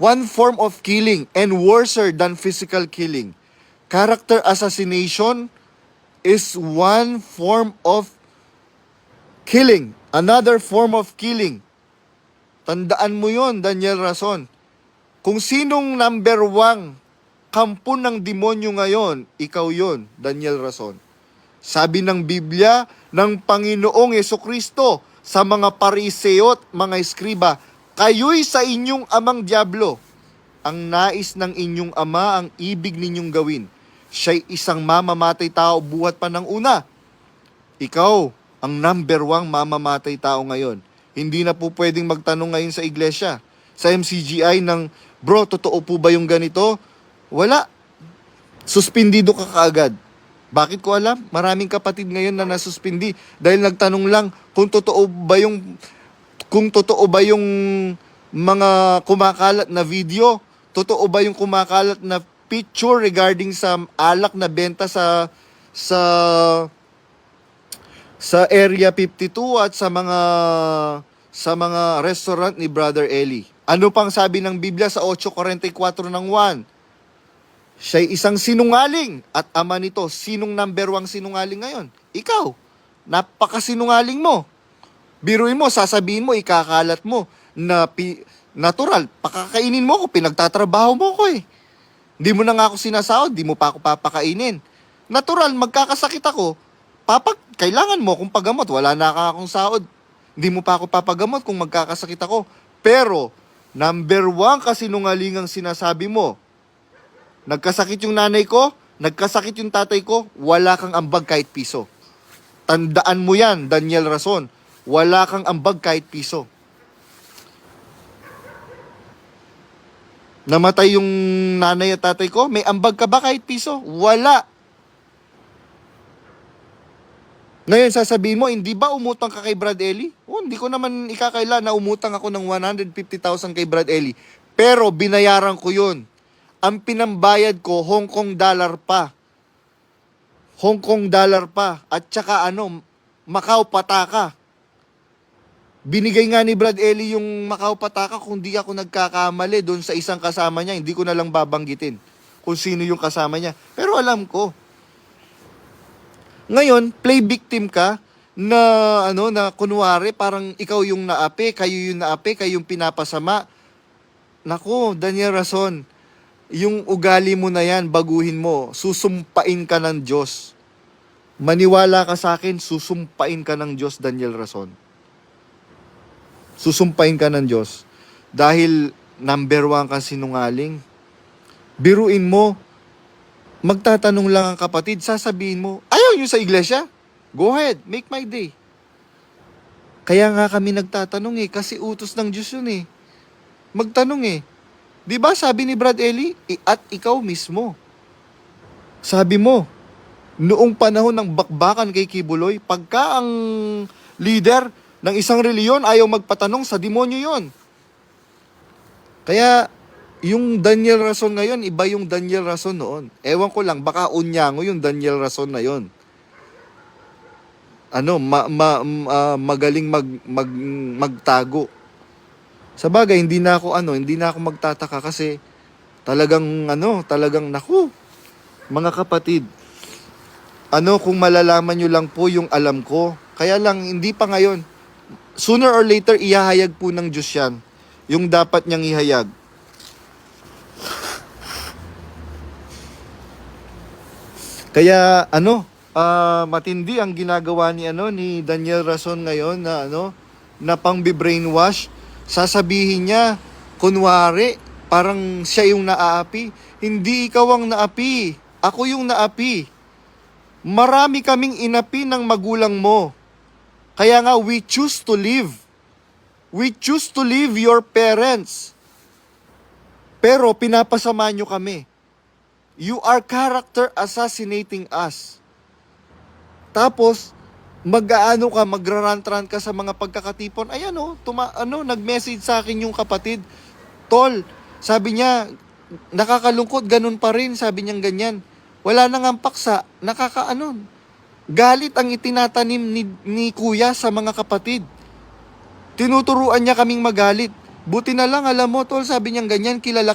one form of killing and worser than physical killing. Character assassination is one form of killing. Another form of killing. Tandaan mo yon Daniel Rason. Kung sinong number one kampo ng demonyo ngayon, ikaw yon Daniel Rason. Sabi ng Biblia ng Panginoong Yeso Kristo sa mga pariseo at mga eskriba, kayo'y sa inyong amang diablo. Ang nais ng inyong ama ang ibig ninyong gawin. Siya'y isang mamamatay tao buhat pa ng una. Ikaw, ang number one mamamatay tao ngayon. Hindi na po pwedeng magtanong ngayon sa iglesia. Sa MCGI ng, bro, totoo po ba yung ganito? Wala. Suspindido ka kaagad. Bakit ko alam? Maraming kapatid ngayon na nasuspindi dahil nagtanong lang kung totoo ba yung kung totoo ba yung mga kumakalat na video, totoo ba yung kumakalat na picture regarding sa alak na benta sa sa sa Area 52 at sa mga sa mga restaurant ni Brother Eli. Ano pang sabi ng Biblia sa 8.44 ng 1? Siya'y isang sinungaling at ama nito. Sinong number one sinungaling ngayon? Ikaw. Napakasinungaling mo. Biruin mo, sasabihin mo, ikakalat mo na pi- natural. Pakakainin mo ko, pinagtatrabaho mo ko eh. Hindi mo na nga ako sinasahod, di mo pa ako papakainin. Natural, magkakasakit ako. Papag, kailangan mo kung pagamot. Wala na ka akong sahod. Hindi mo pa ako papagamot kung magkakasakit ako. Pero, number one kasinungalingang sinasabi mo, Nagkasakit yung nanay ko, nagkasakit yung tatay ko, wala kang ambag kahit piso. Tandaan mo yan, Daniel Rason. Wala kang ambag kahit piso. Namatay yung nanay at tatay ko, may ambag ka ba kahit piso? Wala. Ngayon sasabihin mo, hindi ba umutang ka kay Brad Ellie? Oh, hindi ko naman ikakaila na umutang ako ng 150,000 kay Brad Ellie. Pero binayaran ko yun ang pinambayad ko Hong Kong dollar pa. Hong Kong dollar pa. At saka ano, Macau Pataka. Binigay nga ni Brad Ellie yung Macau Pataka kung di ako nagkakamali doon sa isang kasama niya. Hindi ko na lang babanggitin kung sino yung kasama niya. Pero alam ko. Ngayon, play victim ka na ano na kunwari parang ikaw yung naapi, kayo yung naapi, kayo yung pinapasama. Nako, Daniel Rason, yung ugali mo na yan, baguhin mo. Susumpain ka ng Diyos. Maniwala ka sa akin, susumpain ka ng Diyos, Daniel Rason. Susumpain ka ng Diyos. Dahil number one ka sinungaling. Biruin mo, magtatanong lang ang kapatid, sasabihin mo, ayaw nyo sa iglesia? Go ahead, make my day. Kaya nga kami nagtatanong eh, kasi utos ng Diyos yun eh. Magtanong eh, Di ba sabi ni Brad Ellie, "I- at ikaw mismo. Sabi mo, noong panahon ng bakbakan kay Kibuloy, pagka ang leader ng isang reliyon ayaw magpatanong sa demonyo yon. Kaya, yung Daniel Rason ngayon, iba yung Daniel Rason noon. Ewan ko lang, baka unyango yung Daniel Rason na yon. Ano, ma, ma, m- ah, magaling mag, mag, magtago. Sa bagay, hindi na ako ano, hindi na ako magtataka kasi talagang ano, talagang naku. Mga kapatid, ano kung malalaman nyo lang po yung alam ko. Kaya lang, hindi pa ngayon. Sooner or later, ihahayag po ng Diyos yan. Yung dapat niyang ihayag. Kaya ano, ah, matindi ang ginagawa ni ano ni Daniel Rason ngayon na ano na pang brainwash sasabihin niya, kunwari, parang siya yung naaapi. Hindi ikaw ang naapi. Ako yung naapi. Marami kaming inapi ng magulang mo. Kaya nga, we choose to live. We choose to leave your parents. Pero pinapasama nyo kami. You are character assassinating us. Tapos, mag-aano ka, magrarantran ka sa mga pagkakatipon. Ayan oh, tuma, ano, nag-message sa akin yung kapatid. Tol, sabi niya, nakakalungkot, ganun pa rin, sabi niyang ganyan. Wala nang ang paksa, nakakaano. Galit ang itinatanim ni, ni kuya sa mga kapatid. Tinuturuan niya kaming magalit. Buti na lang, alam mo, tol, sabi niyang ganyan, kilala